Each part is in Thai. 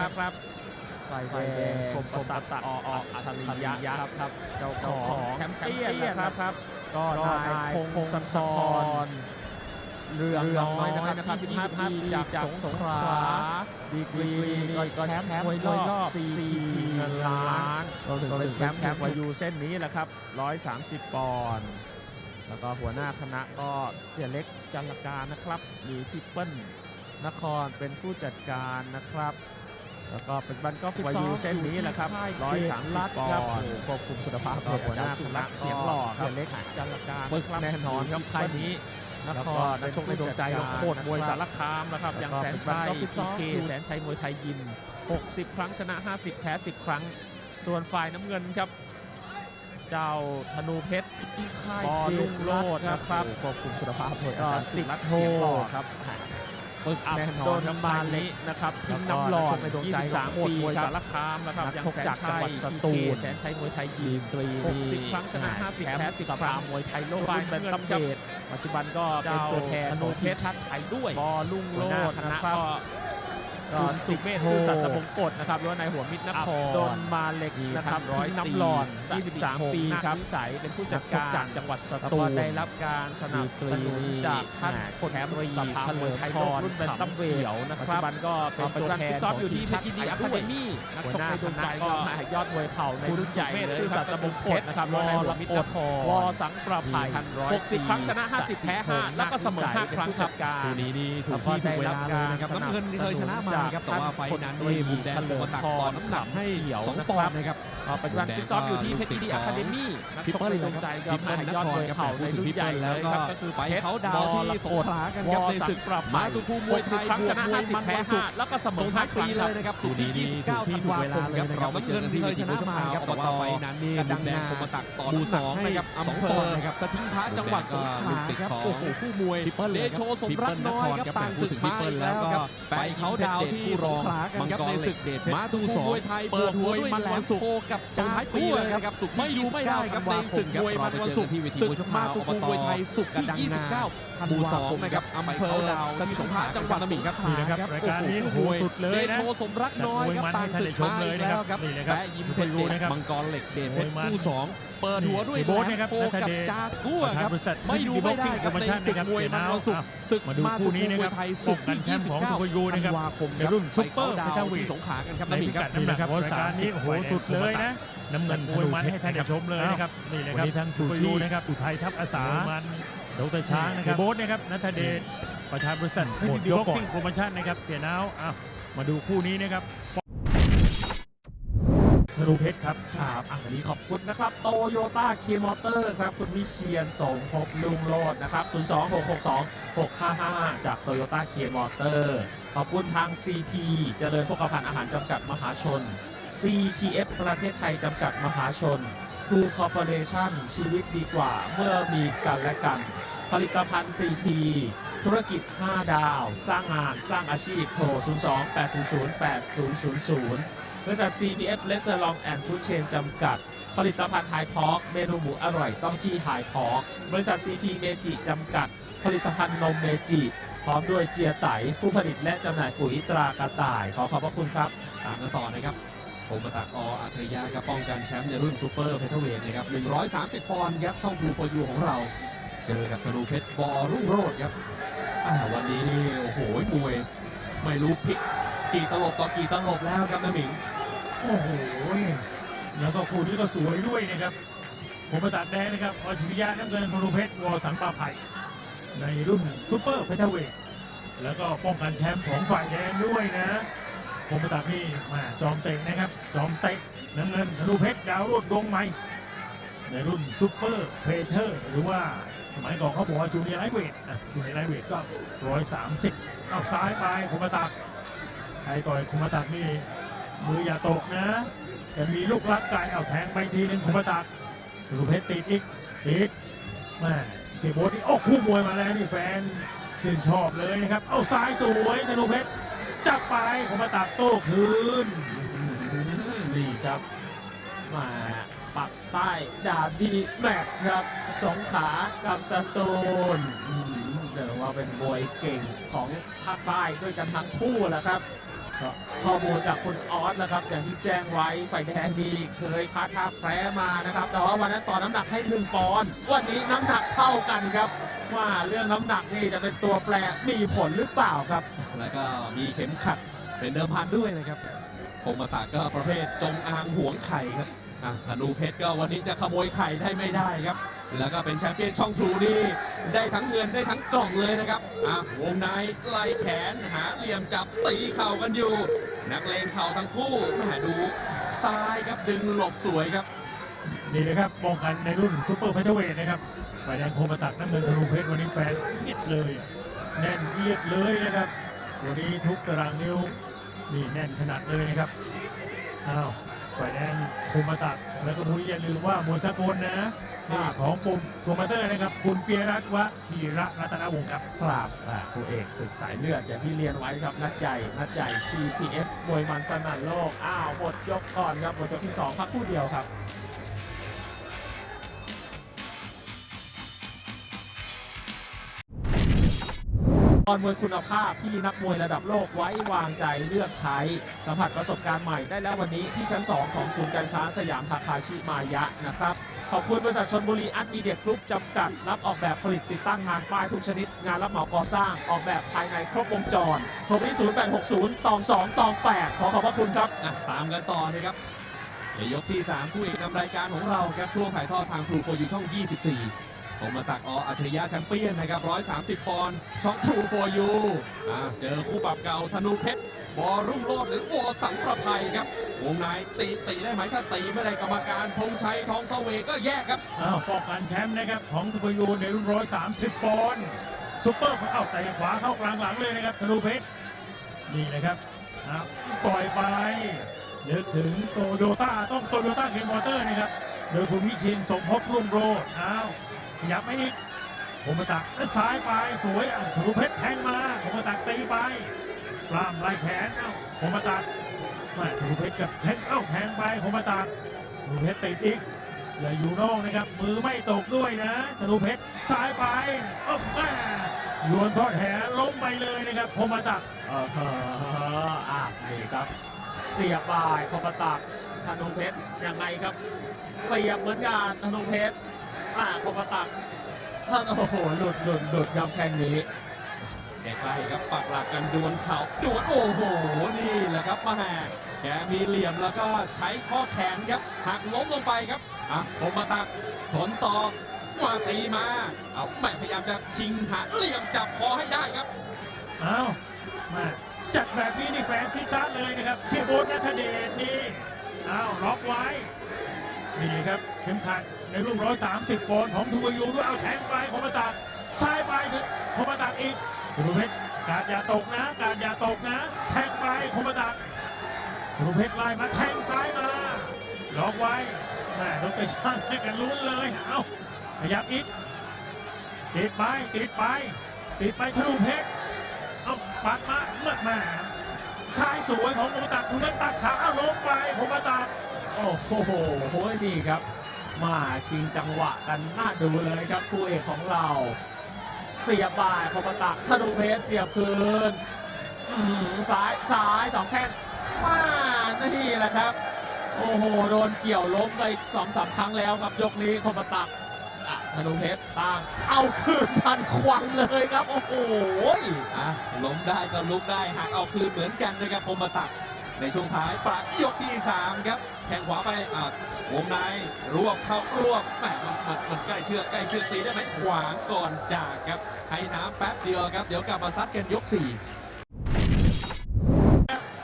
นะครับไฟแดงคมตะตะอออัจฉริยะครับเจ้าของแชมเปี้ยนนะครับก็นายพงศธรเรื่องน้อยนะครับ25ปีจากสงขลาดีกรีก็แชมป์มวยรอบ4เงินล้านรวมถึงเป็นแชมป์แชมป์วายูเส้นนี้แหละครับ 130 ปอนด์แล้วก็หัวหน้าคณะก็เสียเล็กจันลการนะครับ มีพี่เปิ้ลนครเป็นผู้จัดการนะครับ แล้วก็เป็นบันก็ฟิตซ้อมเส้นนี้แหละครับ130ปอนด์ควบคุมคุณภาพก็หัวหน้าคณะเสียงหล่อเสียเล็กจันลการนะครับแน่นอนครับค่ายนี้นครนักชกในดวงใจของโคตรมวยสารคามนะครับอย่างแสนชัยพีเคแสนชัยมวยไทยยิม 60 ครั้งชนะ 50 แพ้ 10 ครั้ง ส่วนฝ่ายน้ำเงินครับ เจ้าธนูเพชรปอลุงโลดนะครับควบคุมคุณภาพโดยก็สิบโทครับ ปึกแน่นอนน้ำมาเล็กนะครับทิ้งน้ำหลอดในดวงใจของโคตรมวยสารคามนะครับอย่างแสนชัยสตูล แสนชัยมวยไทยยิม60ครั้งชนะ50แพ้10ครั้งมวยไทยโลกฝ่ายเป็นตำเดปัจจุบันก็เป็นตัวแทนของทีมชาติไทยด้วยบอลุ่งโลดนะครับก็ สิบเมตรซื่อสัตย์สมงกฎนะครับหรือว่านายหัวมิตรนครดนมาเล็กนะครับร้อยน้ำหลอด 23 ปีครับวิสัยเป็นผู้จัดการจากจังหวัดสตูลได้รับการสนับสนุนจากท่านแชมป์สภามวยไทยโลกรุ่นเป็นตั้มเวลนะครับปัจจุบันก็เป็นตัวแทนของทีมชาติไทยอะคาเดมี่นักชกในดวงใจก็ยอดมวยเข่าในรุ่นใหญ่เลยซื่อสัตย์สมงกฎนะครับแล้วนายหัวมิตรนครวอสังประภัย60 ครั้งชนะ 50 แพ้ 5 แล้วก็เสมอ 5 ครั้งครับการคู่นี้นี่ถูกที่ถูกเวลาเลยนะครับน้ำเงินเคยชนะมาครับแต่ว่าไฟล์นั้นนี่มุมแดงผมตักต่อน้ำหนักให้สองปอนด์นะครับก็ปัจจุบันฟิตซ้อมอยู่ที่เพชรดีดีอะคาเดมี่นักชกในดวงใจก็มายอดมวยเข่าในรุ่นใหญ่เลยครับก็คือไปเขาดาวที่สงขลากันครับในศึกปรับมาตุภูมวยไทยครั้งชนะ50แพ้5แล้วก็เสมสองท้าย5คปีรั้งเลครับยนะครับสุดที่29ธันวาคมครับเรามาเจอกันที่เวทีมวยชนะมาครับแต่ว่าไฟนั้นนี่มุมแดงคมตักต่อน้ำหนักให้สองปอนด์นะครับสถิงพระจังหวัดสงขลาครับโอ้โหคู่มวยเดโชสมรักน้อยครับต่างศึกมาอีกแล้วครับไปเขาดาวที่สงขลากันครับในศึกเดชมาตุภูมวยไทยเปิดหัวด้วยมันแหลมสุโคกับส่งท้ายปีเลยครับสุกไม่ดูไม่ได้ครับในศึกมวยมันวันศุกร์ศึกมาตุภูมวยไทยศุกร์ที่29ธันวาคมนะครับอำเภอสถิงพระจังหวัดสงขลานี่นะครับรายการนี้โอ้โหสุดเลยนะเดโชสมรักน้อยครับต่างศึกมาอีกแล้วครับนี่เลยครับและยิ้มเพชรดูนะครับมังกรเหล็กเดชเพชรมวยมันคู่สอง เปิดหัวด้วยสีโบ๊ทนะครับโคนัทกับเดชจากัวประธานครับบริษัทไม่ดูไม่ได้ครับ Boxing ใน Promotion ศึกมวยมันวันศุกร์ศึกมาดูคู่นี้นะครับมาตุภูมวยไทยป้องกันแชมป์ของทุกคนยูนะครับธัวาคมในรุ่นคบซุปเปอร์ไปข้าดาวเฟเธอร์เวทที่สงขลากันครับในน้ำหมีพิคกัรัดบน้ำหนักของรายการนี้โอ้โหสุดเลยนะน้ำเงินมวยมันให้ท่านได้ชมเลยนะครับนี่เลยครับวันนี้ทั้งชูทุกคนชีพยูนะครับอุทัยทัพอาสามันดรช้างนะครับเสียโบ๊ทนะครับนัทเดชประธานบริษัทเพชรดีบ็อกซิ่งโปรโมชั่นนะครับเสียนาวอ้าวมาดูคู่นี้นะครับ ธนูเพชรครับครับอันนี้ขอบคุณนะครับ โตโยต้าคีมอเตอร์ครับ คุณวิเชียนสมภพลุงโลดนะครับ 02662 655 จากโตโยต้าคีมอเตอร์ขอบคุณทาง CP เจริญพกพันอาหารจำกัดมหาชน CPF ประเทศไทยจำกัดมหาชน True Corporation ชีวิตดีกว่าเมื่อมีกันและกัน ผลิตภัณฑ์ CP ธุรกิจ 5 ดาว สร้างงาน สร้างอาชีพโทร 02 800 8000 บริษัท CPF r e s t a u r a n t and Food Chain จำกัด ผลิตภัณฑ์ไฮพอกเมนูหมูอร่อยต้องที่ไฮพอกบริษัท CP เมจิจำกัด ผลิตภัณฑ์นมเมจิ พร้อมด้วยเจียไตผู้ผลิตและจำหน่ายปุ๋ยตรากระต่าย ขอขอบพระคุณครับ ตามกันต่อนะครับผมมาตักออัจฉริยะครับป้องกันแชมป์ในรุ่นซูเปอร์เฟเธอร์เวทนะครับ 130 ปอนด์ครับช่องทูฟอร์ยูของเรา เจอกับธนูเพชรบอรุ่งโรจน์ครับวันนี้นี่โอ้โหมวย ไม่รู้พลิกกี่ตลบต่อกี่ตลบแล้วครับน้าหมิง โอ้โหแล้วก็คู่นี้ก็สวยด้วยนะครับผมประตัดแดงนะครับอจฉริยะน้ำเงินพนุเพชรวอสังปาไผ่ในรุ่นซูเปอร์เฟเธอร์เวทแล้วก็ป้องกันแชมป์ของฝ่ายแดงด้วยนะผมประตัดนี่มาจอมเตะนะครับ จอมเตะน้ำเงินธนูเพชรดาวรวดดวงใหม่ในรุ่นซูเปอร์เฟเธอร์หรือว่าสมัยก่อนเขาบอกว่าจูเนียร์ไลท์เวทจูเนียร์ไลท์เวทก็ร้อยสามสิบเอาซ้ายไปคมประตักใครต่อยคมประตักนี่ มืออย่าตกนะจะมีลูกรักไก่เอาแทงไปทีหนึงคุมตักลูกเพชรติดอีกติดแม่เสียโบทนี่โอ้คู่มวยมาแล้วนี่แฟนชื่นชอบเลยนะครับ เอาซ้ายสวยธนูเพชรจับไปคุมตักโต้คืนนี่ครับมาปักใต้ดาบีแม็กครับสงขลากับสตูลอืมเดี๋ยวว่าเป็นมวยเก่งของภาคใต้ด้วยกันทั้งคู่แหละครับก็ ข้อมูลจากคุณออสนะครับอย่างที่แจ้งไว้ฝ่ายแดงดีเคยพัดท่าแพ้มานะครับ แต่ว่าวันนั้นต่อน้ำหนักให้หนึ่งปอนด์วันนี้น้ำหนักเท่ากันครับ ว่าเรื่องน้ำหนักนี่จะเป็นตัวแปรมีผลหรือเปล่าครับ แล้วก็มีเข็มขัดเป็นเดิมพันด้วยนะครับผมมาตากก็ประเภทจงอางหวงไข่ครับ อะธนูเพชรก็วันนี้จะขโมยไข่ได้ไม่ได้ครับ แล้วก็เป็นแชมเปี้ยนช่องทรูนี่ได้ทั้งเงินได้ทั้งกล่องเลยนะครับอะวงในไล่แขนหาเหลี่ยมจับตีเข่ากันอยู่ นักเลงเข่าทั้งคู่แหมดูซ้ายครับดึงหลบสวยครับ นี่นะครับป้องกันในรุ่นซูเปอร์ไฟเทอร์เวทนะครับฝ่ายแดงโคมาตักน้ำเงินธนูเพชรวันนี้แฟนเอียดเลย แน่นเอียดเลยนะครับวันนี้ทุกตารางนิ้วนี่แน่นขนาดเลยนะครับอ้าว ฝ่ายแดงโคมตักแล้วก็มุ้ยอย่าลืมว่ามวยสากลนะนี่ของปุ่มโปรโมเตอร์นะครับคุณเปียรัตน์วชีระรัตนวงศ์ครับ ครับอ่าครูเอกศึกสายเลือดอย่างที่เรียนไว้ครับนัดใหญ่นัดใหญ่ CPF มวยมันสนั่นโลก อ้าวหมดยกก่อนครับหมดยกที่ 2 พักครู่เดียวครับ ตอนมวยคุณภาพที่นักมวยระดับโลกไว้วางใจเลือกใช้ สัมผัสประสบการณ์ใหม่ได้แล้ววันนี้ที่ชั้น 2 ของศูนย์การค้าสยามทาคาชิมายะนะครับขอบคุณบริษัทชนบุรีอัดมีเดียกรุ๊ปจำกัด รับออกแบบผลิตติดตั้งงานป้ายทุกชนิด งานรับเหมาก่อสร้างออกแบบภายในครบวงจรโทรไปที่0860 ตอง 2 ตอง 8 ขอขอบพระคุณครับอะตามกันต่อนะครับในยกที่ 3 คู่เอกนำรายการของเราครับช่วงถ่ายทอดทาง True for You ช่อง 24 ผมมาตักออัจฉริยะแชมเปี้ยนนะครับ 130 ปอนด์ช่อง True for You อะเจอคู่ปรับเก่าธนูเพชรบอรุ่งโรจน์หรือวอสังประภัยครับ วงในตีตีได้ไหมถ้าตีไม่ได้กรรมการธงชัยทองเสวกก็แยกครับอ้าวป้องกันแชมป์นะครับของทุกยูในรุ่น 130 ปอนด์ซุปเปอร์เอ้าเตะขวาเข้ากลางหลังเลยนะครับธนูเพชรนี่นะครับปล่อยไปนึกถึงโตโยต้าต้องโตโยต้าเคมอเตอร์นะครับโดยคุณวิชินสมภพรุ่งโรจน์อ้าว ขยับไม่อีกผมมาตักซ้ายไปสวยธนูเพชรแทงมาผมมาตักตีไปปล้ามไล่แขนเอ้าผมมาตักแม่ธนูเพชรกับแทงเอ้าแทงไปผมมาตักธนูเพชรติดอีกอย่าอยู่นอกนะครับ มือไม่ตกด้วยนะธนูเพชรซ้ายไปเอ้าแม่โยนทอดแหล้มไปเลยนะครับพรหมตักเออเอออะนี่ครับ เสียบายคอมตักธนงเพชรยังไงครับ เสียบเหมือนกันธนงเพชร อ่าคอมตักท่านโอ้โหหลุดหลุดหลุดครับแข่งนี้ใกล้ๆครับปักหลักกันดวลเข่าดวลโอ้โหนี่แหละครับมาแกมีเหลี่ยมแล้วก็ใช้ข้อแขนครับหักล้มลงไปครับอะผมมาตักชนต่อมาตีมาเอาแม่พยายามจะชิงหาเหลี่ยมจับคอให้ได้ครับเอ้ามาจัดแบบนี้นี่แฟนซิซ่าเลยนะครับเสียโบนนัทเดชนี่เอ้าล็อกไว้นี่ครับ เข็มขัดในรุ่น 130 ปอนด์ของทูยูด้วยเอาแทงไปพรหมตักซ้ายไปพมตักอีกธนูเพชรการอย่าตกนะ การอย่าตกนะ แทงไปพรหมตักธนูเพชรไล่มาแทงซ้ายมาล็อกไว้แม่ดรช่างให้กันลุ้นเลยเอาขยับอีกติดไปติดไปติดไปธนูเพชรเอาปัดมาเมื่อมาซ้ายสวยของผมตัดคุณนั้นตัดขาเอาลงไปผมตัดโอ้โหโหนี่ครับ มาชิงจังหวะกันน่าดูเลยครับคู่เอกของเรา เสียบบ่ายคอมตักธนูเพชรเสียบคืนอื้อหือซ้ายซ้ายสองแข้งมานี่แหละครับ โอ้โห โดนเกี่ยวล้มไปสองสามครั้งแล้วครับยกนี้คอมตักธนูเพชรตั้งเอาคืนทันควันเลยครับ โอ้โหอะล้มได้ก็ลุกได้หักเอาคืนเหมือนกันนะครับผมตัก ในช่วงท้ายปลายยกที่3ครับแข่งขวาไปอะวงในรวบเข้ารวบแหมมันมันมันใกล้เชือกใกล้เชือกตีได้ไหมขวางก่อนจากครับให้น้ำแป๊บเดียวครับ เดี๋ยวกลับมาซัดกันยก4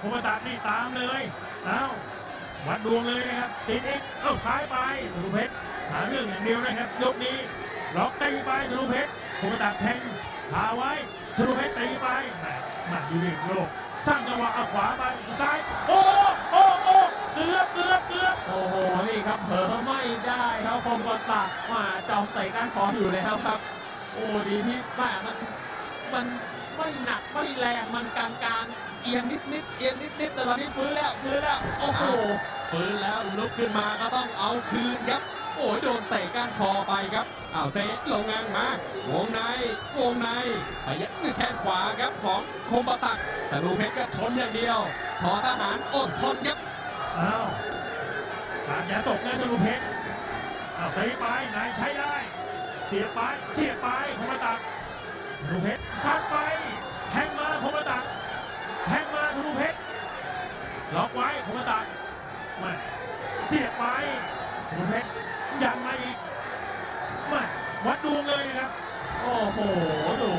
ผมมาตัดนี่ตามเลยเอาวัดดวงเลยนะครับติดอีกเอ้าซ้ายไปธนูเพชรหาเรื่องอย่างเดียวนะครับ ยกนี้ล็อกตีไปธนูเพชรผมมาตัดแทงขาไว้ธนูเพชรตีไปแหม่มาอยู่นี่โยก สร้างจังหวะเอาขวาไปซ้าย โอ้โอ้โอ้เกือบเกือบเกือบโอ้โห นี่ครับเผลอไม่ได้ครับคมกตักมาจอมเตะก้านคออยู่แล้วครับ โอ้ดีที่แม่มันมันไม่หนักไม่แรงมันกลางกลางๆเอียงนิดนิดๆเอียงนิดนิดๆแต่ตอนนี้ฟื้นแล้วฟื้นแล้ว โอ้โหฟื้นแล้วลุกขึ้นมาก็ต้องเอาคืนครับ โอ้ยโดนเตะก้านคอไปครับอ้าวเซลงงานมาวงในวงในพยักแข้งขวาครับของคมปตักแต่ดูเพชรก็ชนอย่างเดียวทอทหารอดทนครับอ้าวกาดอย่าตกนะธนูเพชรอ้าวตีไปไหนใช้ได้ เสียไปเสียไปคมปตักธนูเพชรซัดไปแทงมาคมตักแทงมาธนูเพชรล็อกไว้คมตักแม่เสียบไปธนูเพชรยันมาอีกแม่วัดดวงเลยนะครับ โอ้โห ดู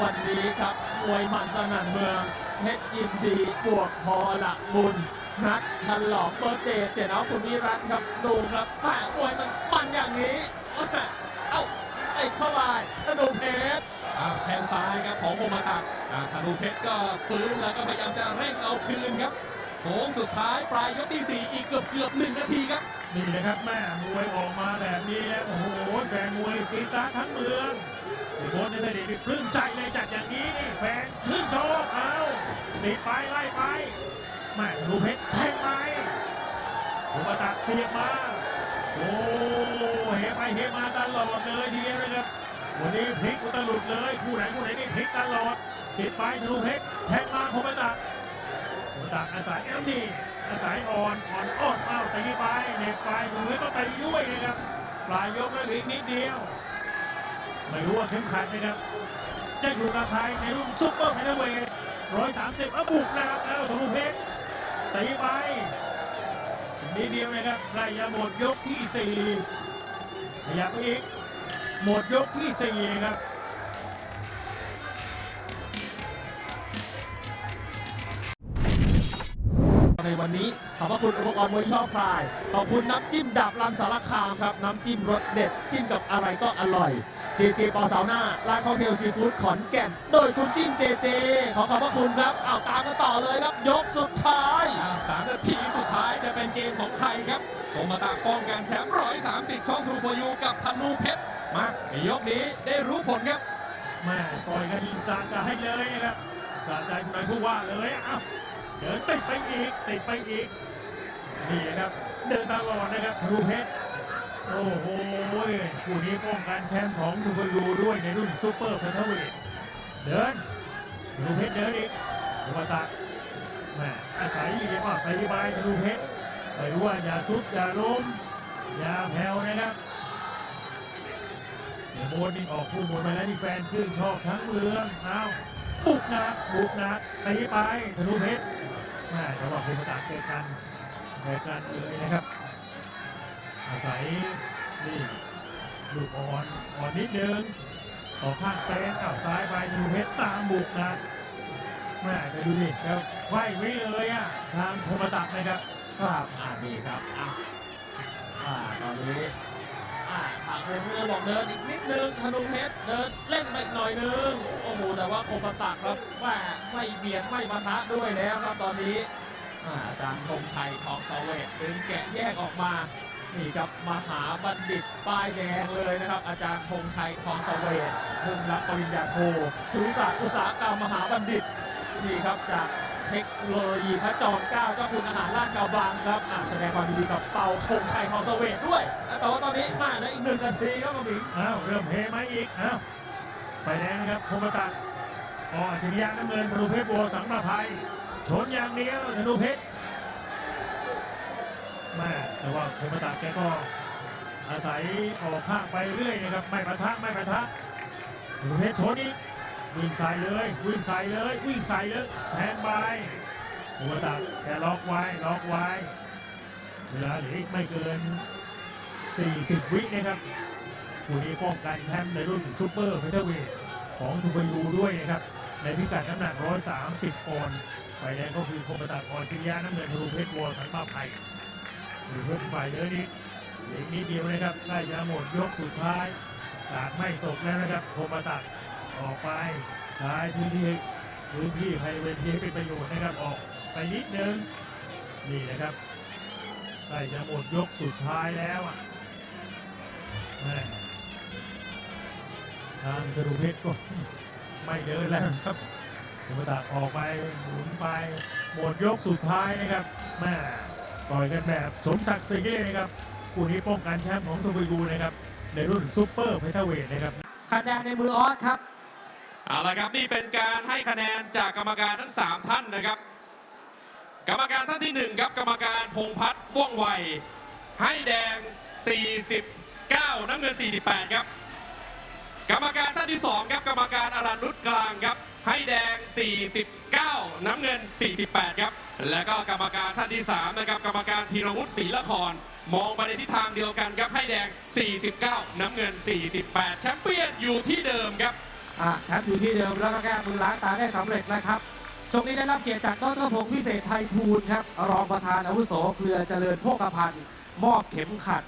วันนี้ครับมวยมั นั่นเมืองเพชรยินดีบวกพอละบุญนัดฉลองเบอร์เดย์เสียน้องคุณวิรัตครับดูครับแม่มวยมันมันอย่างนี้แม่เอ้าไอ้เข้าไปธนูเพชรอ่าแทงซ้ายครับของโมมาตักธนูเพชรก็ฟื้นแล้วก็พยายามจะเร่งเอาคืนครับโค้งสุดท้ายปลายยกที่สี่อีกเกือบเกือบหนึ่งนาทีครับนี่นะครับแม่มวยออกมาแบบนี้แล้วโอ้โหแฟนมวยศีรษะทั้งเมือง เสียโบนในเสด็จปลื้มใจเลยจัดอย่างนี้นี่แฟนชื่นชอบเอาติดไปไล่ไปแม่ดูเพชรแทงไปผมมาตัดเสียบมาโอ้เฮไปเฮมาตลอดเลยทีเดียวนะครับวันนี้พลิกอุตลุดเลยคู่ไหนคู่ไหนนี่พลิกตลอดติดไปทะลุเพชรแทงมาคมตักคมตักอาศัยแอมนี่อาศัยอ่อนอ่อนอ่อนเอ้าตีไปเน็บไปทะลุเพชรก็ตีด้วยนะครับปลายยกแล้วเหลืออีกนิดเดียว ไม่รู้ว่าเข็มขัดนะครับ จะอยู่กับใครในรุ่นซุปเปอร์ไฟเดวทร้อยสามสิบอบุกนะครับเอาทะลุเพชรตีไปอีกนิดเดียวนะครับใกล้จะหมดยกที่สี่ขยับอีก หมดยกที่สี่นะครับในวันนี้ขอบพระคุณอุปกรณ์มวยชอบพลาย ขอบคุณน้ำจิ้มดาบรันสารคามครับ น้ำจิ้มรสเด็ด จิ้มกับอะไรก็อร่อย จเจปอสาวหน้าร้านคอกเทลซีฟู้ดขอนแก่น โดยคุณจิ้มเจเจ ขอขอบพระคุณครับเอาตามกันต่อเลยครับ ยกสุดท้ายอ่าสามนาทีสุดท้ายจะเป็นเกมของใครครับโมมาตักป้องกันแชมป์130ช่องทูฟอยูกับธนูเพชรมาในยกนี้ได้รู้ผลครับแม่ต่อยกันสาใจเลยนะครับสาใจคุณนายผู้ว่าเลยอ้าเดินติดไปอีกติดไปอีกนี่นะครับเดินตลอดนะครับทะลุเพชร โอ้โหคู่นี้ป้องกันแชมป์ของทูบยูด้วยในรุ่นซูเปอร์เฟเธอร์เวทเดินทะลุเพชรเดินอีกธรรมตะแม่อาศัยเหลี่ยมอะไปบายทะลุเพชรไม่รู้ว่าอย่าซุดอย่าล้มอย่าแผ่วนะครับเสียโบนนี่ออกคู่มวยมาแล้วนี่แฟนชื่นชอบทั้งเมืองเอาบุกนักบุกหนักตีไปธนูเพชรแม่แต่ว่าคุณมาตากเจอกันเจอกันเลยนะครับ อาศัยนี่ลูกอ่อนอ่อนนิดนึงต่อข้างเป็นอ้าวซ้ายไปธนูเพชรตามบุกนักแม่จะดูดิแล้วไขว้ไว้เลยอะทางโคมาตักนะครับครับอ่าดีครับอะอ่าตอนนี้อ่าทางผมเรือบอกเดินอีกนิดนึงธนูเพชรเดินเล่นไปอีกหน่อยนึงโอ้โหแต่ว่าโคมตักครับว่าไม่เบียดไม่ปะทะด้วยแล้วครับตอนนี้อ่าอาจารย์ธงชัยทองสเวตดึงแกะแยกออกมา นี่ครับมหาบัณฑิตป้ายแดงเลยนะครับ อาจารย์ธงชัยทองสเวตเพิ่งรับปริญญาโทครุศาสตร์อุตสาหกรรมมหาบัณฑิตนี่ครับจากเทคโนโลยีพระจอมเกล้าเจ้าคุณอาหารลาดกระบังครับอะแสดงความยินดีกับเป่าธงชัยทองสเวตด้วยแต่ว่าตอนนี้มาในอีกหนึ่งนาทีครับคุณหมิงอ้าวเริ่มเฮมาอีกอ้าวไฟแดงนะครับคมตักอ๋อชิงยางน้ำเงินธนูเพชรบัวสังประภัยชนอย่างเดียวธนูเพชร แม่แต่ว่าโคมตักแกก็อาศัยออกข้างไปเรื่อยนะครับไม่ปะทะไม่ปะทะธนูเพชรชนอีกวิ่งใส่เลยวิ่งใส่เลยวิ่งใส่เลยแทงไปโคมตักแกล็อกไว้ล็อกไว้เวลาเหลืออีกไม่เกิน 40 วินะครับคู่นี้ป้องกันแชมป์ในรุ่นซูเปอร์เฟเธอร์เวทของทูบยูด้วยนะครับในพิกัดน้ำหนัก 130ปอนด์ฝ่ายแดงก็คือคมตะกรชิริยะน้ำเงินทรูเพชรวอสันมาไผ่ หรือเพื่อนฝ่ายเยอะนี้เหลืออีกนิดเดียวนะครับใกล้จะหมดยกสุดท้ายกาดไม่ตกแล้วนะครับคมตะออกไปใช้พื้นที่พื้นที่ภายในเวทีให้เป็นประโยชน์นะครับออกไปนิดนึงนี่นะครับใกล้จะหมดยกสุดท้ายแล้วอะแม่ทางกระดูเพชรก็ไม่เดินแล้วครับสมตะออกไปหมุนไปหมดยกสุดท้ายนะครับแม่ ต่อยกันแบบสมศักดิ์ศรีเลยนะครับคู่นี้ป้องกันแชมป์ของโทบิกูนะครับในรุ่นซูเปอร์เฟเธอร์เวทนะครับคะแนนในมือออสครับเอาละครับนี่เป็นการให้คะแนนจากกรรมการทั้ง 3 ท่านนะครับ กรรมการท่านที่1ครับกรรมการพงพัฒน์ว่องไวให้แดง 49 น้ำเงิน 48 ครับ กรรมการท่านที่2ครับกรรมการอรันรุดกลางครับ ให้แดง 49 น้ำเงิน 48 ครับ และก็กรรมการท่านที่3นะครับกรรมการธีรวุฒิศรีละคร มองไปในทิศทางเดียวกันครับให้แดง 49 น้ำเงิน 48 แชมเปี้ยนอยู่ที่เดิมครับ อะแชมป์อยู่ที่เดิมแล้วก็แก้มือล้างตาได้สำเร็จนะครับช่วงนี้ได้รับเกียรติจากดรพงศ์พิเศษไพฑูรย์ครับ รองประธานอาวุโสเครือเจริญโภคภัณฑ์ มอบเข็มขัด